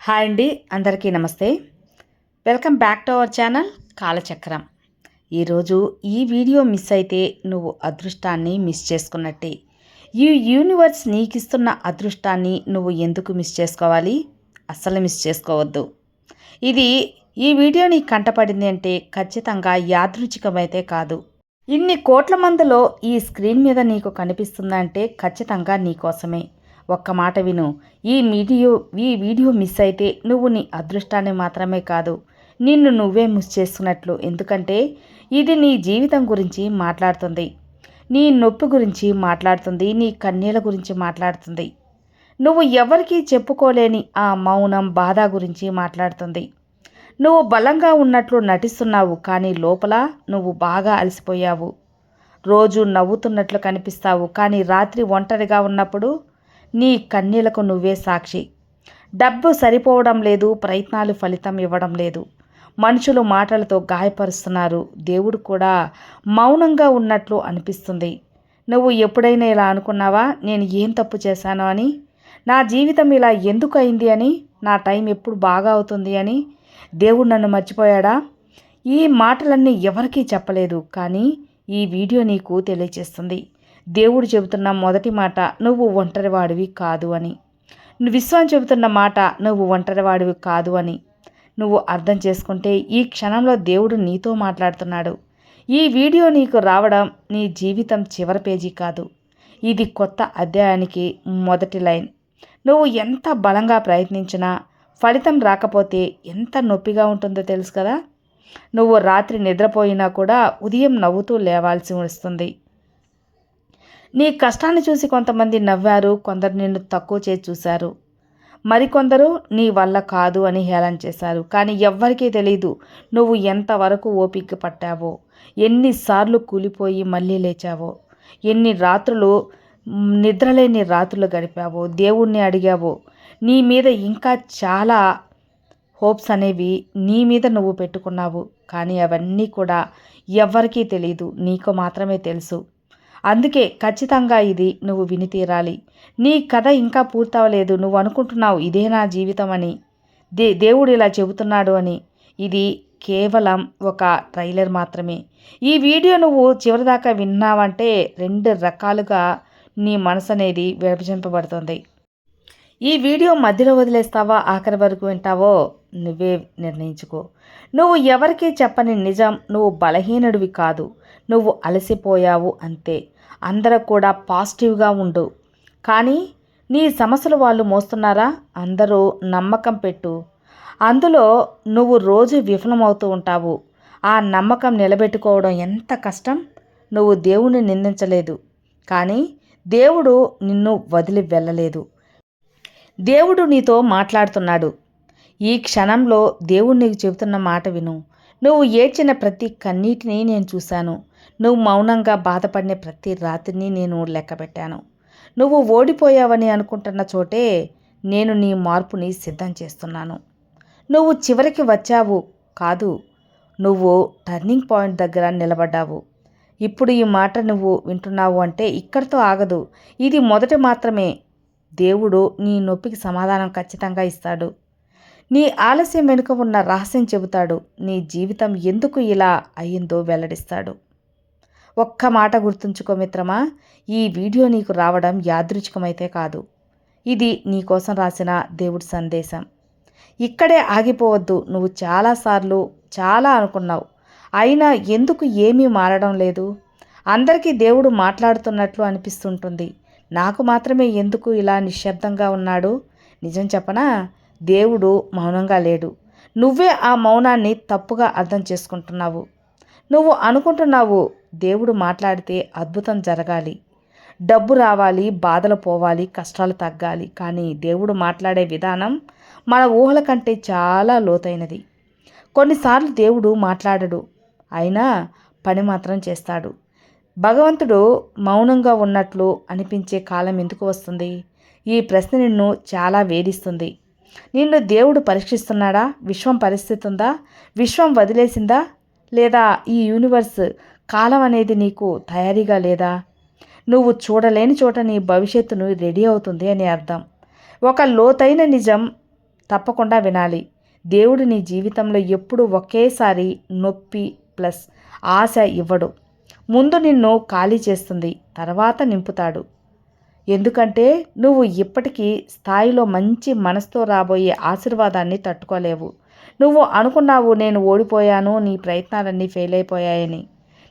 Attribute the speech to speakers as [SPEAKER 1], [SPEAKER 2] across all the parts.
[SPEAKER 1] Hi అండి అందరికీ నమస్తే. Welcome back to our channel Kalachakram. ఈరోజు ఈ వీడియో మిస్ అయితే నువ్వు అదృష్టాన్ని మిస్ చేసుకున్నట్టే. ఈ యూనివర్స్ నీకిస్తున్న అదృష్టాన్ని నువ్వు ఎందుకు మిస్ చేసుకోవాలి? అస్సలు మిస్ చేసుకోవద్దు. ఇది ఈ వీడియో నీకు కంటపడింది అంటే ఖచ్చితంగా యాదృచ్ఛికమైతే కాదు. ఇన్ని కోట్ల మందిలో ఈ స్క్రీన్ మీద నీకు కనిపిస్తుందంటే ఖచ్చితంగా నీకోసమే ఒక్క మాట విను. ఈ వీడియో ఈ వీడియో మిస్ అయితే నువ్వు నీ అదృష్టాన్ని మాత్రమే కాదు నిన్ను నువ్వే మిస్ చేసుకున్నట్లు ఎందుకంటే ఇది నీ జీవితం గురించి మాట్లాడుతుంది. నీ నొప్పి గురించి మాట్లాడుతుంది. నీ కన్నీల గురించి మాట్లాడుతుంది. నువ్వు ఎవరికీ చెప్పుకోలేని ఆ మౌనం బాధ గురించి మాట్లాడుతుంది. నువ్వు బలంగా ఉన్నట్లు నటిస్తున్నావు కానీ లోపల నువ్వు బాగా అలసిపోయావు. రోజు నవ్వుతున్నట్లు కనిపిస్తావు కానీ రాత్రి ఒంటరిగా ఉన్నప్పుడు నీ కన్నీలకు నువ్వే సాక్షి. డబ్బు సరిపోవడం లేదు ప్రయత్నాలు ఫలితం ఇవ్వడం లేదు. మనుషులు మాటలతో గాయపరుస్తున్నారు. దేవుడు కూడా మౌనంగా ఉన్నట్లు అనిపిస్తుంది. నువ్వు ఎప్పుడైనా ఇలా అనుకున్నావా? నేను ఏం తప్పు చేశాను అని? నా జీవితం ఇలా ఎందుకు అయింది అని? నా టైం ఎప్పుడు బాగా అవుతుంది అని? దేవుడు నన్ను మర్చిపోయాడా? ఈ మాటలన్నీ ఎవరికీ చెప్పలేదు కానీ ఈ వీడియో నీకు తెలియజేస్తుంది దేవుడు చెబుతున్న మొదటి మాట నువ్వు ఒంటరివాడివి కాదు అని. నువ్వు విశ్వం చెబుతున్న మాట నువ్వు ఒంటరివాడివి కాదు అని. నువ్వు అర్థం చేసుకుంటే ఈ క్షణంలో దేవుడు నీతో మాట్లాడుతున్నాడు. ఈ వీడియో నీకు రావడం నీ జీవితం చివరి పేజీ కాదు. ఇది కొత్త అధ్యాయానికి మొదటి లైన్. నువ్వు ఎంత బలంగా ప్రయత్నించినా ఫలితం రాకపోతే ఎంత నొప్పిగా ఉంటుందో తెలుసు కదా? నువ్వు రాత్రి నిద్రపోయినా కూడా ఉదయం నవ్వుతూ లేవాల్సి వస్తుంది. నీ కష్టాన్ని చూసి కొంతమంది నవ్వారు కొందరు నిన్ను తక్కువ చేసి చూశారు. మరికొందరు నీ వల్ల కాదు అని హేళన చేశారు. కానీ ఎవ్వరికీ తెలియదు నువ్వు ఎంతవరకు ఓపిక పట్టావో ఎన్నిసార్లు కూలిపోయి మళ్ళీ లేచావో ఎన్ని రాత్రులు నిద్రలేని రాత్రులు గడిపావో దేవుణ్ణి అడిగావో నీ మీద ఇంకా చాలా హోప్స్ అనేవి నీ మీద నువ్వు పెట్టుకున్నావు. కానీ అవన్నీ కూడా ఎవ్వరికీ తెలియదు నీకు మాత్రమే తెలుసు. అందుకే ఖచ్చితంగా ఇది నువ్వు విని తీరాలి. నీ కథ ఇంకా పూర్తవలేదు. నువ్వు అనుకుంటున్నావు ఇదే నా జీవితం అని దే దేవుడు ఇలా చెబుతున్నాడు అని. ఇది కేవలం ఒక ట్రైలర్ మాత్రమే. ఈ వీడియో నువ్వు చివరిదాకా విన్నావంటే రెండు రకాలుగా నీ మనసు అనేది విభజింపబడుతుంది. ఈ వీడియో మధ్యలో వదిలేస్తావా? ఆఖరి వరకు వింటావో? నువ్వే నిర్ణయించుకో. నువ్వు ఎవరికీ చెప్పని నిజం నువ్వు బలహీనుడివి కాదు. నువ్వు అలసిపోయావు అంతే. అందరూ కూడా పాజిటివ్గా ఉండు. కానీ నీ సమస్యలు వాళ్ళు మోస్తున్నారా? అందరూ నమ్మకం పెట్టు. అందులో నువ్వు రోజు విఫలమవుతూ ఉంటావు. ఆ నమ్మకం నిలబెట్టుకోవడం ఎంత కష్టం? నువ్వు దేవుణ్ణి నిందించలేదు. కానీ దేవుడు నిన్ను వదిలి వెళ్ళలేదు. దేవుడు నీతో మాట్లాడుతున్నాడు. ఈ క్షణంలో దేవుడు నీకు చెబుతున్న మాట విను. నువ్వు ఏడ్చిన ప్రతి కన్నీటిని నేను చూశాను. నువ్వు మౌనంగా బాధపడిన ప్రతి రాత్రిని నేను లెక్కపెట్టాను నువ్వు ఓడిపోయావని అనుకుంటున్న చోటే నేను నీ మార్పుని సిద్ధం చేస్తున్నాను. నువ్వు చివరికి వచ్చావు కాదు నువ్వు టర్నింగ్ పాయింట్ దగ్గర నిలబడ్డావు. ఇప్పుడు ఈ మాట నువ్వు వింటున్నావు అంటే ఇక్కడితో ఆగదు. ఇది మొదట మాత్రమే. దేవుడు నీ నొప్పికి సమాధానం ఖచ్చితంగా ఇస్తాడు. నీ ఆలస్యం వెనుక ఉన్న రహస్యం చెబుతాడు. నీ జీవితం ఎందుకు ఇలా అయ్యిందో వెల్లడిస్తాడు. ఒక్క మాట గుర్తుంచుకో మిత్రమా ఈ వీడియో నీకు రావడం యాదృచ్ఛికమైతే కాదు. ఇది నీకోసం రాసిన దేవుడి సందేశం. ఇక్కడే ఆగిపోవద్దు నువ్వు చాలాసార్లు చాలా అనుకున్నావు. అయినా ఎందుకు ఏమీ మారడం లేదు? అందరికీ దేవుడు మాట్లాడుతున్నట్లు అనిపిస్తుంటుంది. నాకు మాత్రమే ఎందుకు ఇలా నిశ్శబ్దంగా ఉన్నాడు? నిజం చెప్పనా? దేవుడు మౌనంగా లేడు. నువ్వే ఆ మౌనాన్ని తప్పుగా అర్థం చేసుకుంటున్నావు. నువ్వు అనుకుంటున్నావు దేవుడు మాట్లాడితే అద్భుతం జరగాలి. డబ్బు రావాలి బాధలు పోవాలి కష్టాలు తగ్గాలి. కానీ దేవుడు మాట్లాడే విధానం మన ఊహల కంటే చాలా లోతైనది. కొన్నిసార్లు దేవుడు మాట్లాడడు అయినా పని మాత్రం చేస్తాడు. భగవంతుడు మౌనంగా ఉన్నట్లు అనిపించే కాలం ఎందుకు వస్తుంది? ఈ ప్రశ్న నిన్ను చాలా వేధిస్తుంది. నిన్ను దేవుడు పరీక్షిస్తున్నాడా? విశ్వం పరిస్థితి ఉందా? విశ్వం వదిలేసిందా? లేదా ఈ యూనివర్స్ కాలం అనేది నీకు తయారీగా లేదా? నువ్వు చూడలేని చోట నీ భవిష్యత్తును రెడీ అవుతుంది అని అర్థం. ఒక లోతైన నిజం తప్పకుండా వినాలి. దేవుడు నీ జీవితంలో ఎప్పుడు ఒకేసారి నొప్పి ప్లస్ ఆశ ఇవ్వడు. ముందు నిన్ను ఖాళీ చేస్తుంది తర్వాత నింపుతాడు. ఎందుకంటే నువ్వు ఇప్పటికీ స్థాయిలో మంచి మనసుతో రాబోయే ఆశీర్వాదాన్ని తట్టుకోలేవు. నువ్వు అనుకున్నావు నేను ఓడిపోయాను నీ ప్రయత్నాలన్నీ ఫెయిల్ అయిపోయాయని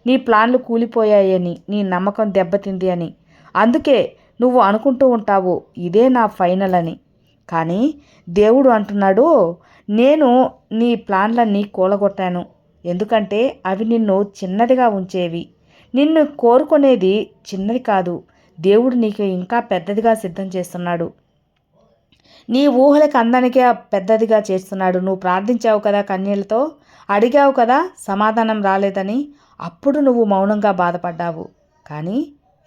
[SPEAKER 1] నీ ప్లాన్లు కూలిపోయాయని నీ నమ్మకం దెబ్బతింది అని అందుకే నువ్వు అనుకుంటూ ఉంటావు ఇదే నా ఫైనల్ అని కానీ దేవుడు అంటున్నాడు నేను నీ ప్లాన్లన్నీ కూలగొట్టాను. ఎందుకంటే అవి నిన్ను చిన్నదిగా ఉంచేవి. నిన్ను కోరుకునేది చిన్నది కాదు దేవుడు నీకు ఇంకా పెద్దదిగా సిద్ధం చేస్తున్నాడు. నీ ఊహలకు అందనికే పెద్దదిగా చేస్తున్నాడు. నువ్వు ప్రార్థించావు కదా కన్నీళ్ళతో అడిగావు కదా సమాధానం రాలేదని? అప్పుడు నువ్వు మౌనంగా బాధపడ్డావు. కానీ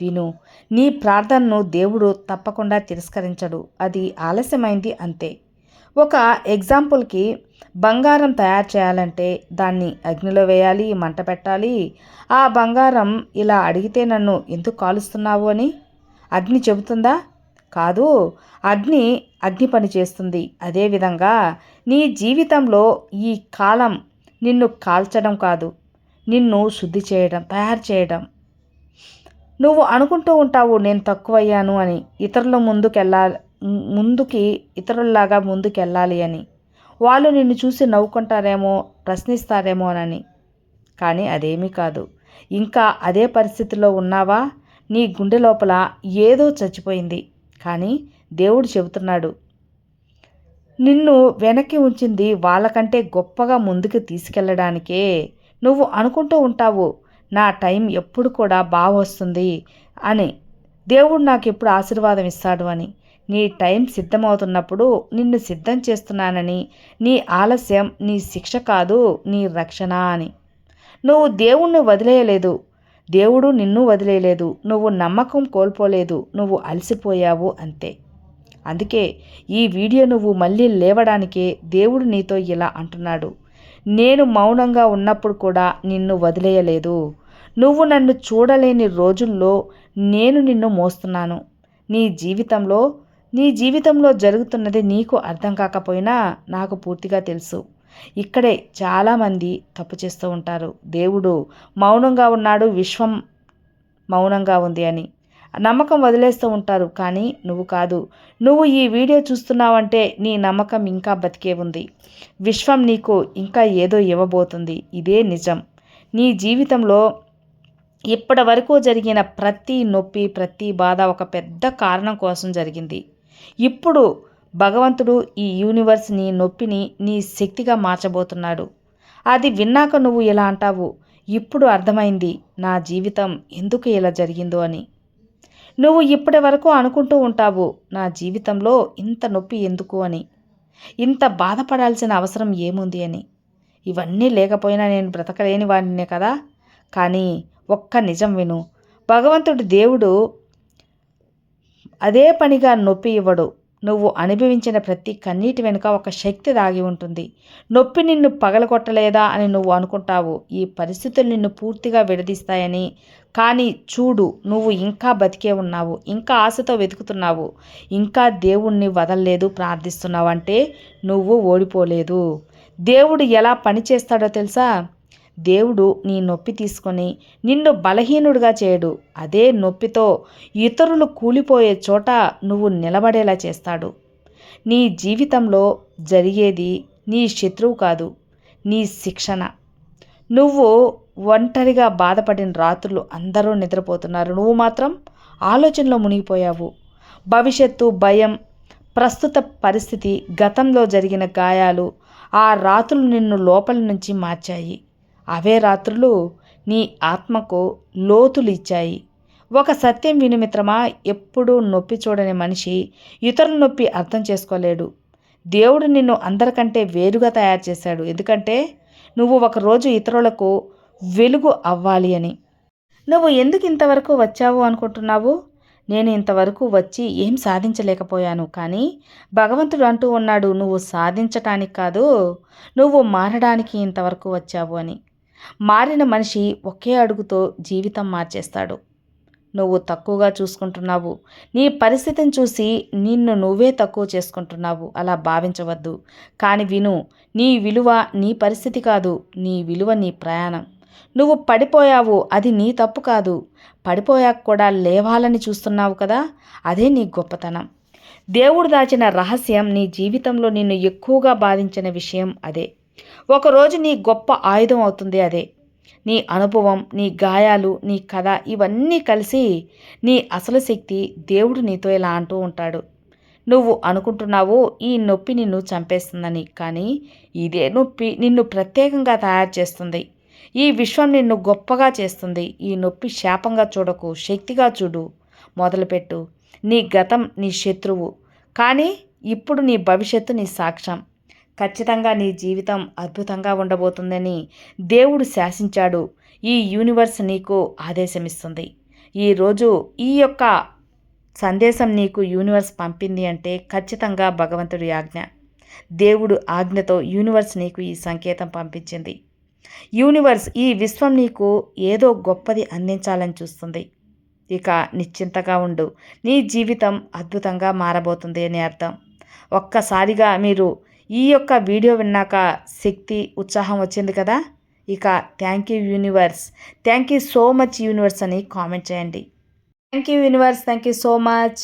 [SPEAKER 1] విను నీ ప్రార్థనను దేవుడు తప్పకుండా తిరస్కరించడు. అది ఆలస్యమైంది అంతే. ఒక ఎగ్జాంపుల్కి బంగారం తయారు చేయాలంటే దాన్ని అగ్నిలో వేయాలి మంట పెట్టాలి. ఆ బంగారం ఇలా అడిగితే నన్ను ఎందుకు కాలుస్తున్నావు అని? అగ్ని చెబుతుందా? కాదు అగ్ని అగ్ని పని చేస్తుంది. అదేవిధంగా నీ జీవితంలో ఈ కాలం నిన్ను కాల్చడం కాదు నిన్ను శుద్ధి చేయడం తయారు చేయడం. నువ్వు అనుకుంటూ ఉంటావు నేను తక్కువయ్యాను అని ఇతరుల ముందుకెళ్ళాలి ముందుకి ఇతరుల్లాగా ముందుకెళ్ళాలి అని. వాళ్ళు నిన్ను చూసి నవ్వుకుంటారేమో ప్రశ్నిస్తారేమో అని. కానీ అదేమీ కాదు. ఇంకా అదే పరిస్థితిలో ఉన్నావా? నీ గుండె లోపల ఏదో చచ్చిపోయింది. కానీ దేవుడు చెబుతున్నాడు నిన్ను వెనక్కి ఉంచింది వాళ్ళకంటే గొప్పగా ముందుకు తీసుకెళ్ళడానికే నువ్వు అనుకుంటూ ఉంటావు. నా టైం ఎప్పుడు కూడా బాగా వస్తుంది అని. దేవుడు నాకు ఎప్పుడు ఆశీర్వాదం ఇస్తాడు అని. నీ టైం సిద్ధమవుతున్నప్పుడు నిన్ను సిద్ధం చేస్తున్నానని. నీ ఆలస్యం నీ శిక్ష కాదు నీ రక్షణ అని. నువ్వు దేవుణ్ణి వదిలేయలేదు. దేవుడు నిన్ను వదిలేయలేదు నువ్వు నమ్మకం కోల్పోలేదు నువ్వు అలసిపోయావు అంతే. అందుకే ఈ వీడియో నువ్వు మళ్ళీ లేవడానికే దేవుడు నీతో ఇలా అంటున్నాడు. నేను మౌనంగా ఉన్నప్పుడు కూడా నిన్ను వదిలేయలేదు. నువ్వు నన్ను చూడలేని రోజుల్లో నేను నిన్ను మోస్తున్నాను. నీ జీవితంలో నీ జీవితంలో జరుగుతున్నది నీకు అర్థం కాకపోయినా నాకు పూర్తిగా తెలుసు. ఇక్కడే చాలామంది తప్పు చేస్తూ ఉంటారు. దేవుడు మౌనంగా ఉన్నాడు విశ్వం మౌనంగా ఉంది అని. నమ్మకం వదిలేస్తూ ఉంటారు కానీ నువ్వు కాదు. నువ్వు ఈ వీడియో చూస్తున్నావంటే నీ నమ్మకం ఇంకా బతికే ఉంది. విశ్వం నీకు ఇంకా ఏదో ఇవ్వబోతుంది. ఇదే నిజం. నీ జీవితంలో ఇప్పటి వరకు జరిగిన ప్రతి నొప్పి ప్రతి బాధ ఒక పెద్ద కారణం కోసం జరిగింది. ఇప్పుడు భగవంతుడు ఈ యూనివర్స్ నీ నొప్పిని నీ శక్తిగా మార్చబోతున్నాడు. అది విన్నాక నువ్వు ఇలా అంటావు ఇప్పుడు అర్థమైంది నా జీవితం ఎందుకు ఇలా జరిగిందో అని. నువ్వు ఇప్పటి వరకు అనుకుంటూ ఉంటావు నా జీవితంలో ఇంత నొప్పి ఎందుకు అని. ఇంత బాధపడాల్సిన అవసరం ఏముంది అని. ఇవన్నీ లేకపోయినా నేను బ్రతకలేని వాడినే కదా. కానీ ఒక్క నిజం విను భగవంతుడు దేవుడు అదే పనిగా నొప్పి ఇవ్వడు. నువ్వు అనుభవించిన ప్రతి కన్నీటి వెనుక ఒక శక్తి దాగి ఉంటుంది. నొప్పి నిన్ను పగలగొట్టలేదా అని నువ్వు అనుకుంటావు. ఈ పరిస్థితులు నిన్ను పూర్తిగా విడదీస్తాయని. కానీ చూడు నువ్వు ఇంకా బతికే ఉన్నావు. ఇంకా ఆశతో వెతుకుతున్నావు. ఇంకా దేవుణ్ణి వదలలేదు ప్రార్థిస్తున్నావు అంటే నువ్వు ఓడిపోలేదు. దేవుడు ఎలా పని చేస్తాడో తెలుసా? దేవుడు నీ నొప్పి తీసుకొని నిన్ను బలహీనుడిగా చేయడు. అదే నొప్పితో ఇతరులు కూలిపోయే చోట నువ్వు నిలబడేలా చేస్తాడు. నీ జీవితంలో జరిగేది నీ శత్రువు కాదు నీ శిక్షణ. నువ్వు ఒంటరిగా బాధపడిన రాత్రులు అందరూ నిద్రపోతున్నారు. నువ్వు మాత్రం ఆలోచనలో మునిగిపోయావు. భవిష్యత్తు భయం ప్రస్తుత పరిస్థితి గతంలో జరిగిన గాయాలు ఆ రాత్రులు నిన్ను లోపల నుంచి మార్చాయి. అవే రాత్రులు నీ ఆత్మకు లోతులు ఇచ్చాయి ఒక సత్యం వినిమిత్రమా ఎప్పుడూ నొప్పి చూడని మనిషి ఇతరుల నొప్పి అర్థం చేసుకోలేడు. దేవుడు నిన్ను అందరికంటే వేరుగా తయారు చేశాడు. ఎందుకంటే నువ్వు ఒకరోజు ఇతరులకు వెలుగు అవ్వాలి అని. నువ్వు ఎందుకు ఇంతవరకు వచ్చావు అనుకుంటున్నావు? నేను ఇంతవరకు వచ్చి ఏం సాధించలేకపోయాను. కానీ భగవంతుడు అంటూ ఉన్నాడు నువ్వు సాధించటానికి కాదు నువ్వు మారడానికి ఇంతవరకు వచ్చావు అని. మారిన మనిషి ఒకే అడుగుతో జీవితం మార్చేస్తాడు. నువ్వు తక్కువగా చూసుకుంటున్నావు. నీ పరిస్థితిని చూసి నిన్ను నువ్వే తక్కువ చేసుకుంటున్నావు అలా భావించవద్దు. కానీ విను నీ విలువ నీ పరిస్థితి కాదు నీ విలువ నీ ప్రయాణం. నువ్వు పడిపోయావు అది నీ తప్పు కాదు. పడిపోయాక కూడా లేవాలని చూస్తున్నావు కదా అదే నీ గొప్పతనం. దేవుడు దాచిన రహస్యం నీ జీవితంలో నిన్ను ఎక్కువగా బాధించిన విషయం అదే. ఒకరోజు నీ గొప్ప ఆయుధం అవుతుంది అదే. నీ అనుభవం నీ గాయాలు నీ కథ ఇవన్నీ కలిసి నీ అసలు శక్తి దేవుడు నీతో ఇలా అంటూ ఉంటాడు. నువ్వు అనుకుంటున్నావు ఈ నొప్పి నిన్ను చంపేస్తుందని కానీ ఇదే నొప్పి నిన్ను ప్రత్యేకంగా తయారు చేస్తుంది. ఈ విశ్వం నిన్ను గొప్పగా చేస్తుంది. ఈ నొప్పి శాపంగా చూడకు శక్తిగా చూడు. మొదలుపెట్టు. నీ గతం నీ శత్రువు. కానీ ఇప్పుడు నీ భవిష్యత్తు నీ సాక్ష్యం. ఖచ్చితంగా నీ జీవితం అద్భుతంగా ఉండబోతుందని దేవుడు శాసించాడు. ఈ యూనివర్స్ నీకు ఆదేశమిస్తుంది. ఈరోజు ఈ యొక్క సందేశం నీకు యూనివర్స్ పంపింది అంటే ఖచ్చితంగా భగవంతుడి ఆజ్ఞ. దేవుడు ఆజ్ఞతో యూనివర్స్ నీకు ఈ సంకేతం పంపించింది. యూనివర్స్ ఈ విశ్వం నీకు ఏదో గొప్పది అందించాలని చూస్తుంది. ఇక నిశ్చింతగా ఉండు. నీ జీవితం అద్భుతంగా మారబోతుంది అని అర్థం. ఒక్కసారిగా మీరు ఈ యొక్క వీడియో విన్నాక శక్తి ఉత్సాహం వచ్చింది కదా? ఇక thank you universe thank you so much universe అని కామెంట్ చేయండి. Thank you universe thank you so much